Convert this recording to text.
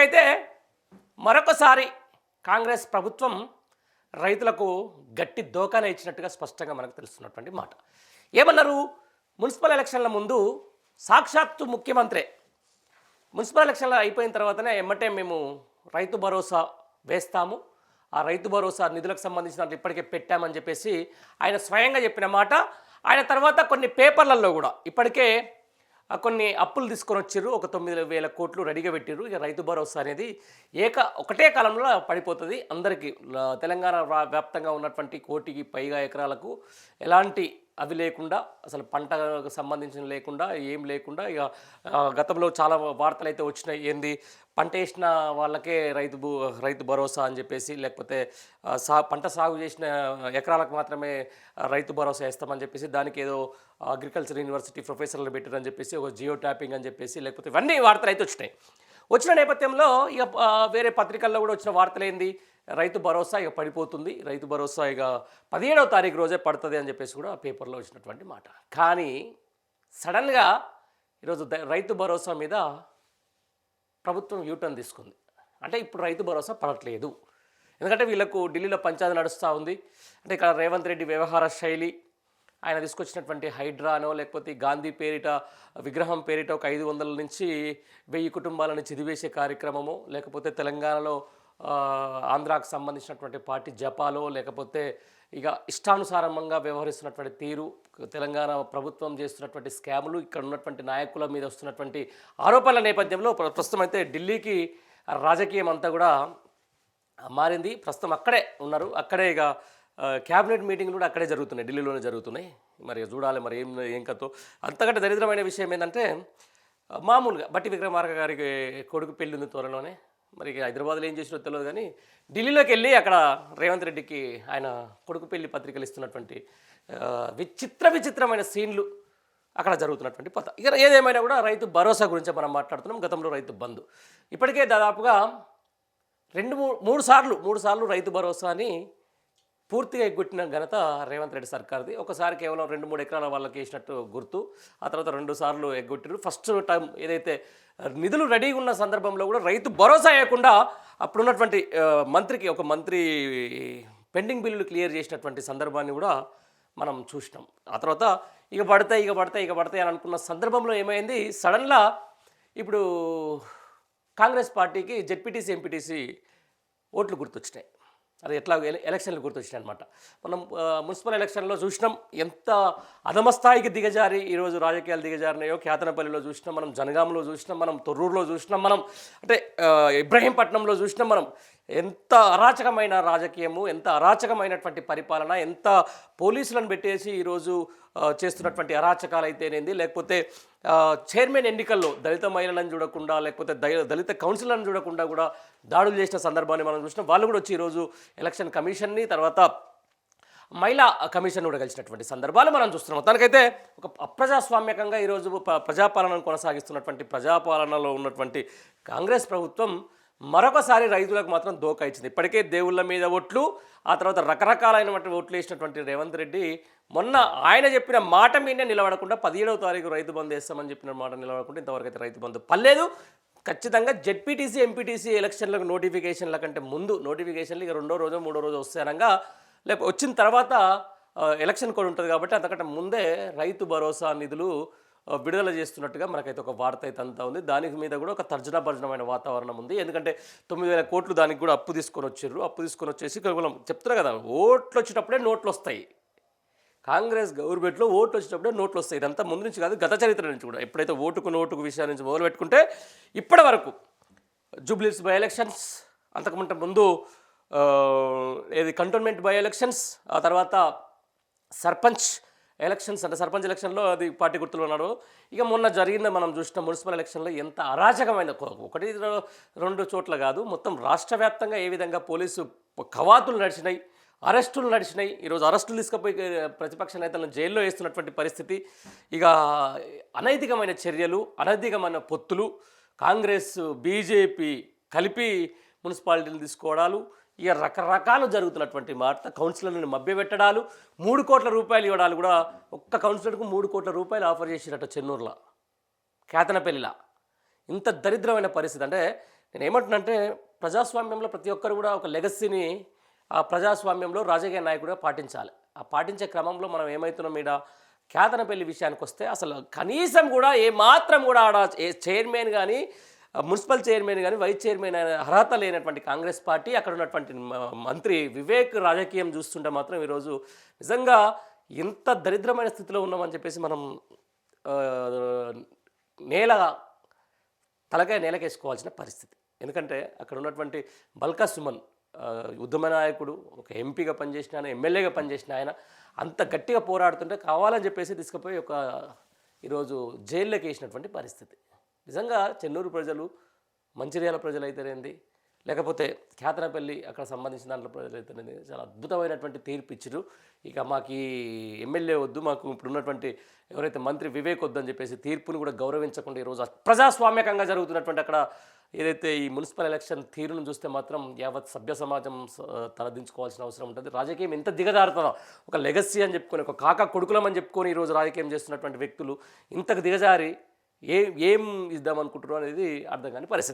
ఇప్పటికైతే మరొకసారి కాంగ్రెస్ ప్రభుత్వం రైతులకు గట్టి దోకాన ఇచ్చినట్టుగా స్పష్టంగా మనకు తెలుస్తున్నటువంటి మాట. ఏమన్నారు? మున్సిపల్ ఎలక్షన్ల ముందు సాక్షాత్తు ముఖ్యమంత్రే. మున్సిపల్ ఎలక్షన్లు అయిపోయిన తర్వాతనే ఎమ్మటే మేము రైతు భరోసా వేస్తాము. ఆ రైతు భరోసా నిధులకు సంబంధించిన ఇప్పటికే పెట్టామని చెప్పేసి ఆయన స్వయంగా చెప్పిన మాట. ఆయన తర్వాత కొన్ని పేపర్లలో కూడా ఇప్పటికే కొన్ని అప్పులు తీసుకొని వచ్చారు ఒక తొమ్మిది వేల కోట్లు రెడీగా పెట్టారు ఇక రైతు భరోసా అనేది ఏక ఒకటే కాలంలో పడిపోతుంది. అందరికీ తెలంగాణ వ్యాప్తంగా ఉన్నటువంటి కోటికి పైగా ఎకరాలకు ఎలాంటి అవి లేకుండా అసలు పంటకు సంబంధించిన లేకుండా ఏం లేకుండా ఇక గతంలో చాలా వార్తలు అయితే వచ్చినాయి. ఏంది? పంట వేసిన వాళ్ళకే రైతు భూ రైతు భరోసా అని చెప్పేసి లేకపోతే సా పంట సాగు చేసిన ఎకరాలకు మాత్రమే రైతు భరోసా వేస్తామని చెప్పేసి దానికి ఏదో అగ్రికల్చర్ యూనివర్సిటీ ప్రొఫెసర్లు పెట్టారని చెప్పేసి ఒక జియో ట్యాపింగ్ అని చెప్పేసి లేకపోతే ఇవన్నీ వార్తలు అయితే వచ్చినాయి. వచ్చిన నేపథ్యంలో ఇక వేరే పత్రికల్లో కూడా వచ్చిన వార్తలు ఏంది? రైతు భరోసా ఇక పడిపోతుంది. రైతు భరోసా ఇక పదిహేడవ తారీఖు రోజే పడుతుంది అని చెప్పేసి కూడా పేపర్లో వచ్చినటువంటి మాట. కానీ సడన్గా ఈరోజు రైతు భరోసా మీద ప్రభుత్వం యూటర్న్ తీసుకుంది. అంటే ఇప్పుడు రైతు భరోసా పడట్లేదు. ఎందుకంటే వీళ్ళకు ఢిల్లీలో పంచాయతీ నడుస్తూ ఉంది. అంటే ఇక్కడ రేవంత్ రెడ్డి వ్యవహార శైలి ఆయన తీసుకొచ్చినటువంటి హైడ్రానో లేకపోతే గాంధీ పేరిట విగ్రహం పేరిట ఒక ఐదు వందల నుంచి వెయ్యి కుటుంబాలను చిదివేసే కార్యక్రమము లేకపోతే తెలంగాణలో ఆంధ్రాకు సంబంధించినటువంటి పార్టీ జపాలో లేకపోతే ఇక ఇష్టానుసారంగా వ్యవహరిస్తున్నటువంటి తీరు తెలంగాణ ప్రభుత్వం చేస్తున్నటువంటి స్కాములు ఇక్కడ ఉన్నటువంటి నాయకుల మీద వస్తున్నటువంటి ఆరోపణల నేపథ్యంలో ప్రస్తుతం అయితే ఢిల్లీకి రాజకీయం అంతా కూడా మారింది. ప్రస్తుతం అక్కడే ఉన్నారు. అక్కడే ఇక క్యాబినెట్ మీటింగ్లు కూడా అక్కడే జరుగుతున్నాయి. ఢిల్లీలోనే జరుగుతున్నాయి. మరి చూడాలి మరి ఏం ఏం కథో. అంతకంటే దరిద్రమైన విషయం ఏంటంటే మామూలుగా బట్టి విక్రమార్క గారికి కొడుకు పెళ్ళి ఉంది త్వరలోనే. మరి హైదరాబాద్లో ఏం చేసినో తెలియదు కానీ ఢిల్లీలోకి వెళ్ళి అక్కడ రేవంత్ రెడ్డికి ఆయన కొడుకు పెళ్ళి పత్రికలు ఇస్తున్నటువంటి విచిత్ర విచిత్రమైన సీన్లు అక్కడ జరుగుతున్నటువంటి పత ఇక ఏదేమైనా కూడా రైతు భరోసా గురించి మనం మాట్లాడుతున్నాం. గతంలో రైతు బంధు. ఇప్పటికే దాదాపుగా రెండు మూడు మూడు సార్లు మూడు సార్లు రైతు భరోసాని పూర్తిగా ఎగ్గొట్టిన ఘనత రేవంత్ రెడ్డి సర్కార్ది. ఒకసారి కేవలం రెండు మూడు ఎకరాల వాళ్ళకి వేసినట్టు గుర్తు. ఆ తర్వాత రెండు సార్లు ఎగ్గొట్టారు ఫస్ట్ టైం ఏదైతే నిధులు రెడీగా ఉన్న సందర్భంలో కూడా రైతు భరోసా అయ్యకుండా అప్పుడున్నటువంటి మంత్రికి ఒక మంత్రి పెండింగ్ బిల్లులు క్లియర్ చేసినటువంటి సందర్భాన్ని కూడా మనం చూసినాం. ఆ తర్వాత ఇక పడతాయి ఇక పడతాయి ఇక పడతాయి అని అనుకున్న సందర్భంలో ఏమైంది? సడన్గా ఇప్పుడు కాంగ్రెస్ పార్టీకి జెడ్పీటీసీ ఎంపీటీసీ ఓట్లు గుర్తొచ్చినాయి. అది ఎట్లా ఎలక్షన్లు గుర్తొచ్చినాయి అనమాట మనం మున్సిపల్ ఎలక్షన్లో చూసినాం ఎంత అధమస్థాయికి దిగజారి ఈరోజు రాజకీయాలు దిగజారినాయో ఖ్యాతనపల్లిలో చూసినాం మనం జనగాంలో చూసినాం మనం తొర్రూరులో చూసినాం మనం అంటే ఇబ్రహీంపట్నంలో చూసినాం మనం. ఎంత అరాచకమైన రాజకీయము ఎంత అరాచకమైనటువంటి పరిపాలన ఎంత పోలీసులను పెట్టేసి ఈరోజు చేస్తున్నటువంటి అరాచకాలు అయితేనేది లేకపోతే చైర్మన్ ఎన్నికల్లో దళిత మహిళలను చూడకుండా లేకపోతే దళిత కౌన్సిలర్లను చూడకుండా కూడా దాడులు చేసిన సందర్భాన్ని మనం చూసినాం. వాళ్ళు కూడా వచ్చి ఈరోజు ఎలక్షన్ కమిషన్ని తర్వాత మహిళా కమిషన్ కూడా కలిసినటువంటి సందర్భాలు మనం చూస్తున్నాం. మొత్తానికైతే ఒక అప్రజాస్వామ్యకంగా ఈరోజు ప- ప్రజాపాలనను కొనసాగిస్తున్నటువంటి ప్రజాపాలనలో ఉన్నటువంటి కాంగ్రెస్ ప్రభుత్వం మరొకసారి రైతులకు మాత్రం దోకా ఇచ్చింది. ఇప్పటికే దేవుళ్ళ మీద ఓట్లు ఆ తర్వాత రకరకాలైనటువంటి ఓట్లు వేసినటువంటి రేవంత్ రెడ్డి మొన్న ఆయన చెప్పిన మాట మీదనే నిలబడకుండా పదిహేడవ తారీఖు రైతు బంధు వేస్తామని చెప్పిన మాట నిలబడకుండా ఇంతవరకు అయితే రైతు బంధు పర్లేదు ఖచ్చితంగా జెడ్పీటీసీ ఎంపీటీసీ ఎలక్షన్లకు నోటిఫికేషన్ల కంటే ముందు నోటిఫికేషన్లు ఇక రెండో రోజు మూడో రోజు వస్తాయనగా లేకపోతే వచ్చిన తర్వాత ఎలక్షన్ కూడా ఉంటుంది కాబట్టి అంతకంటే ముందే రైతు భరోసా నిధులు విడుదల చేస్తున్నట్టుగా మనకైతే ఒక వార్త అయితే అంతా ఉంది. దానికి మీద కూడా ఒక తర్జన భర్జనమైన వాతావరణం ఉంది. ఎందుకంటే తొమ్మిది వేల కోట్లు దానికి కూడా అప్పు తీసుకొని వచ్చారు అప్పు తీసుకొని వచ్చేసి కేవలం చెప్తున్నా కదా ఓట్లు వచ్చేటప్పుడే నోట్లు వస్తాయి. కాంగ్రెస్ గవర్నమెంట్లో ఓట్లు వచ్చేటప్పుడే నోట్లు వస్తాయి. ఇదంతా ముందు నుంచి కాదు గత చరిత్ర నుంచి కూడా. ఎప్పుడైతే ఓటుకు నోటుకు విషయాల నుంచి మొదలు పెట్టుకుంటే ఇప్పటి వరకు జూబ్లీస్ బై ఎలక్షన్స్ అంతకుముంటే ముందు ఏది కంటోన్మెంట్ బై ఎలక్షన్స్ ఆ తర్వాత సర్పంచ్ ఎలక్షన్స్ అంటే సర్పంచ్ ఎలక్షన్లో అది పార్టీ గుర్తులు ఉన్నాడు. ఇక మొన్న జరిగిన మనం చూసిన మున్సిపల్ ఎలక్షన్లో ఎంత అరాచకమైన ఒకటి రెండు చోట్ల కాదు మొత్తం రాష్ట్ర వ్యాప్తంగా ఏ విధంగా పోలీసు కవాతులు నడిచినాయి అరెస్టులు నడిచినాయి ఈరోజు అరెస్టులు తీసుకుపోయి ప్రతిపక్ష నేతలను జైల్లో వేస్తున్నటువంటి పరిస్థితి. ఇక అనైతికమైన చర్యలు అనైతికమైన పొత్తులు కాంగ్రెస్ బీజేపీ కలిపి మున్సిపాలిటీలు తీసుకోవడాలు ఇక రకరకాలు జరుగుతున్నటువంటి మాట కౌన్సిలర్లను మభ్యపెట్టడాలు మూడు కోట్ల రూపాయలు ఇవ్వడాలు కూడా ఒక్క కౌన్సిలర్కు మూడు కోట్ల రూపాయలు ఆఫర్ చేసినట్టు చెన్నూరులో కేతనపల్లిలా. ఇంత దరిద్రమైన పరిస్థితి. అంటే నేను ఏమంటున్నానంటే ప్రజాస్వామ్యంలో ప్రతి ఒక్కరు కూడా ఒక లెగసీని ఆ ప్రజాస్వామ్యంలో రాజకీయ నాయకుడిగా పాటించాలి. ఆ పాటించే క్రమంలో మనం ఏమవుతున్నాం ఈడ? కేతనపల్లి విషయానికి వస్తే అసలు కనీసం కూడా ఏ మాత్రం కూడా ఆడ ఏ చైర్మన్ కానీ మున్సిపల్ చైర్మన్ కానీ వైస్ చైర్మన్ అర్హత లేనటువంటి కాంగ్రెస్ పార్టీ అక్కడ ఉన్నటువంటి మంత్రి వివేక్ రాజకీయం చూస్తుంటే మాత్రం ఈరోజు నిజంగా ఎంత దరిద్రమైన స్థితిలో ఉన్నామని చెప్పేసి మనం నేల తలకాయ నేలకేసుకోవాల్సిన పరిస్థితి. ఎందుకంటే అక్కడ ఉన్నటువంటి బల్కా సుమన్ ఉద్యమ నాయకుడు ఒక ఎంపీగా పనిచేసిన ఆయన ఎమ్మెల్యేగా పనిచేసిన ఆయన అంత గట్టిగా పోరాడుతుంటే కావాలని చెప్పేసి తీసుకుపోయి ఒక ఈరోజు జైల్లోకి వేసినటువంటి పరిస్థితి. నిజంగా చెన్నూరు ప్రజలు మంచిర్యాల ప్రజలు అయితేనేంది లేకపోతే ఖ్యాతనపల్లి అక్కడ సంబంధించిన దాంట్లో ప్రజలు అయితేనేది చాలా అద్భుతమైనటువంటి తీర్పు ఇచ్చారు ఇక మాకు ఎమ్మెల్యే వద్దు మాకు ఇప్పుడు ఉన్నటువంటి ఎవరైతే మంత్రి వివేక్ వద్దు అని చెప్పేసి తీర్పును కూడా గౌరవించకుండా ఈరోజు ప్రజాస్వామ్యకంగా జరుగుతున్నటువంటి అక్కడ ఏదైతే ఈ మున్సిపల్ ఎలక్షన్ తీరును చూస్తే మాత్రం యావత్ సభ్య సమాజం తలదించుకోవాల్సిన అవసరం ఉంటుంది. రాజకీయం ఎంత దిగజారుతుందో ఒక లెగసీ అని చెప్పుకొని ఒక కాకా కొడుకులం అని చెప్పుకొని ఈరోజు రాజకీయం చేస్తున్నటువంటి వ్యక్తులు ఇంతకు దిగజారి ఏ ఏం ఇద్దామనుకుంటున్నారు అనేది అర్థం కాని పరిస్థితి.